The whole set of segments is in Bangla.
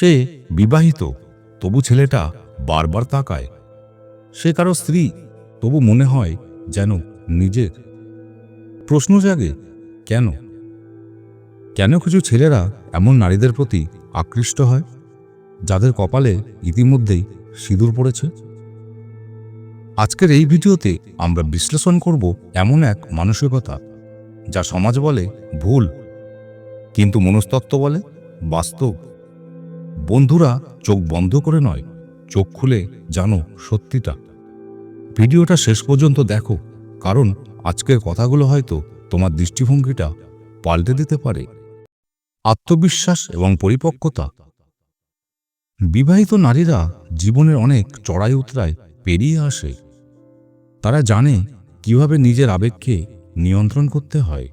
সে বিবাহিত, তবু ছেলেটা বারবার তাকায়। সে কারও স্ত্রী, তবু মনে হয় যেন নিজের। প্রশ্ন জাগে, কেন? কেন কিছু ছেলেরা এমন নারীদের প্রতি আকৃষ্ট হয়, যাদের কপালে ইতিমধ্যেই সিঁদুর পড়েছে? আজকের এই ভিডিওতে আমরা বিশ্লেষণ করব এমন এক মানসিকতা, যা সমাজ বলে ভুল, কিন্তু মনস্তত্ত্ব বলে বাস্তব। বন্ধুরা, চোখ বন্ধ করে নয়, চোখ খুলে জানো সত্যিটা। ভিডিওটা শেষ পর্যন্ত দেখো, কারণ আজকের কথাগুলো হয়তো তোমার দৃষ্টিভঙ্গিটা পাল্টে দিতে পারে। আত্মবিশ্বাস এবং পরিপক্কতা। বিবাহিত নারীরা জীবনের অনেক চড়াই উতরায় পেরিয়ে আসে। তারা জানে কীভাবে নিজের আবেগকে নিয়ন্ত্রণ করতে হয়।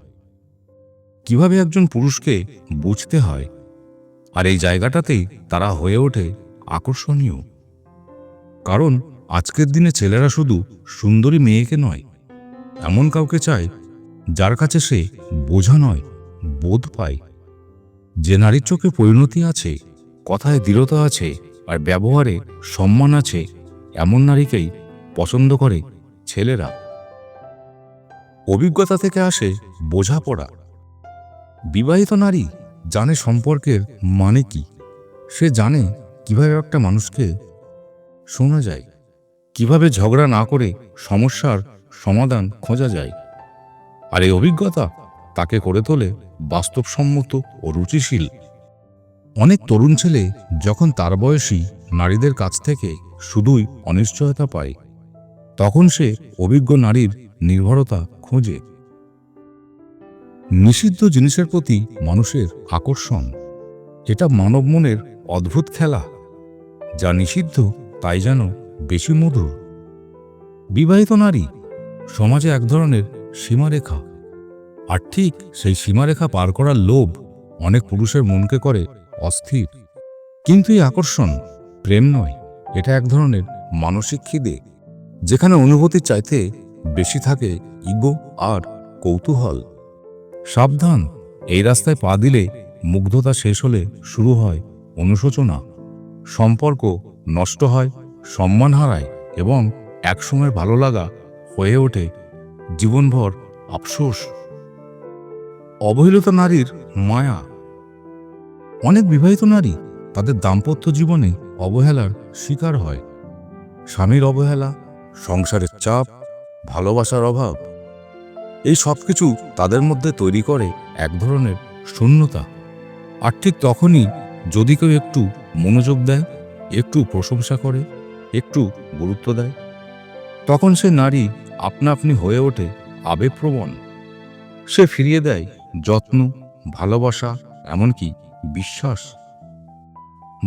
কীভাবে একজন পুরুষকে বুঝতে হয়। আর এই জায়গাটাতেই তারা হয়ে ওঠে আকর্ষণীয়। কারণ আজকের দিনে ছেলেরা শুধু সুন্দরী মেয়েকে নয়, এমন কাউকে চায় যার কাছে সে বোঝা নয়, বোধ পায়। যে নারীর চোখে পরিণতি আছে, কথায় দৃঢ়তা আছে আর ব্যবহারে সম্মান আছে, এমন নারীকেই পছন্দ করে ছেলেরা। অভিজ্ঞতা থেকে আসে বোঝাপড়া। বিবাহিত নারী জানে সম্পর্কের মানে কি? সে জানে কীভাবে একটা মানুষকে শোনা যায়, কীভাবে ঝগড়া না করে সমস্যার সমাধান খোঁজা যায়। আর এই অভিজ্ঞতা তাকে করে তোলে বাস্তবসম্মত ও রুচিশীল। অনেক তরুণ ছেলে যখন তার বয়সী নারীদের কাছ থেকে শুধুই অনিশ্চয়তা পায়, তখন সে অভিজ্ঞ নারীর নির্ভরতা খোঁজে। নিষিদ্ধ জিনিসের প্রতি মানুষের আকর্ষণ। এটা মানব মনের অদ্ভুত খেলা। যা নিষিদ্ধ, তাই যেন বেশি মধুর। বিবাহিত নারী সমাজে এক ধরনের সীমারেখা। আর ঠিক সেই সীমারেখা পার করার লোভ অনেক পুরুষের মনকে করে অস্থির। কিন্তু এই আকর্ষণ প্রেম নয়, এটা এক ধরনের মানসিক খিদে, যেখানে অনুভূতির চাইতে বেশি থাকে ইগো আর কৌতূহল। সাবধান। এই রাস্তায় পা দিলে মুগ্ধতা শেষ হলে শুরু হয় অনুশোচনা। সম্পর্ক নষ্ট হয়, সম্মান হারায় এবং একসময় ভালো লাগা হয়ে ওঠে জীবনভর আফসোস। অবহেলিত নারীর মায়া। অনেক বিবাহিত নারী তাদের দাম্পত্য জীবনে অবহেলার শিকার হয়। স্বামীর অবহেলা, সংসারের চাপ, ভালোবাসার অভাব। এই সব কিছু তাদের মধ্যে তৈরি করে এক ধরনের শূন্যতা। আর ঠিক তখনই যদি কেউ একটু মনোযোগ দেয়, একটু প্রশংসা করে, একটু গুরুত্ব দেয়, তখন সে নারী আপনা আপনি হয়ে ওঠে আবেগপ্রবণ। সে ফিরিয়ে দেয় যত্ন, ভালোবাসা, এমনকি বিশ্বাস।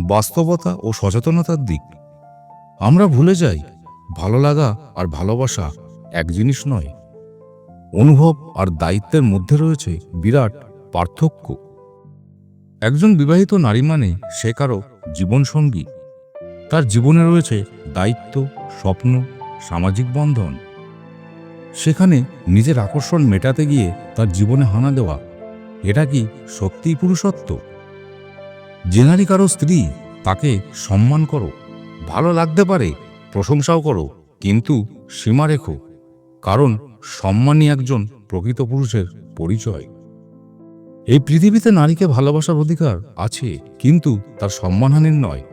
বাস্তবতা ও সচেতনতার দিক। আমরা ভুলে যাই, ভালো লাগা আর ভালোবাসা এক জিনিস নয়। অনুভব আর দায়িত্বের মধ্যে রয়েছে বিরাট পার্থক্য। একজন বিবাহিত নারী মানে সে কারও জীবনসঙ্গী। তার জীবনে রয়েছে দায়িত্ব, স্বপ্ন, সামাজিক বন্ধন। সেখানে নিজের আকর্ষণ মেটাতে গিয়ে তার জীবনে হানা দেওয়া, এটা কি সত্যিই পুরুষত্ব? যে নারী কারও স্ত্রী, তাকে সম্মান করো, ভালো লাগতে পারে, প্রশংসাও করো, কিন্তু সীমা রেখো। কারণ সম্মানই একজন প্রকৃত পুরুষের পরিচয়। এই পৃথিবীতে নারীকে ভালোবাসার অধিকার আছে, কিন্তু তার সম্মানহানির নয়।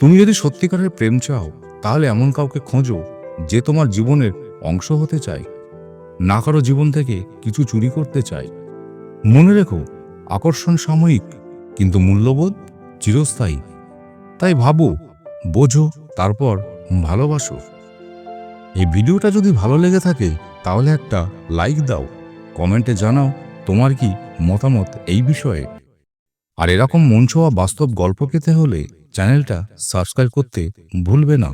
তুমি যদি সত্যিকারের প্রেম চাও, তাহলে এমন কাউকে খোঁজো যে তোমার জীবনের অংশ হতে চায়, না কারও জীবন থেকে কিছু চুরি করতে চায়। মনে রেখো, আকর্ষণ সাময়িক, কিন্তু মূল্যবোধ চিরস্থায়ী। তাই ভাবো, বোঝো, তারপর ভালোবাসো। এই ভিডিওটা যদি ভালো লেগে থাকে, তাহলে একটা লাইক দাও। কমেন্টে জানাও তোমার কি মতামত এই বিষয়ে। আর এরকম মন ছোঁয়া বাস্তব গল্প পেতে হলে চ্যানেলটা সাবস্ক্রাইব করতে ভুলবে না।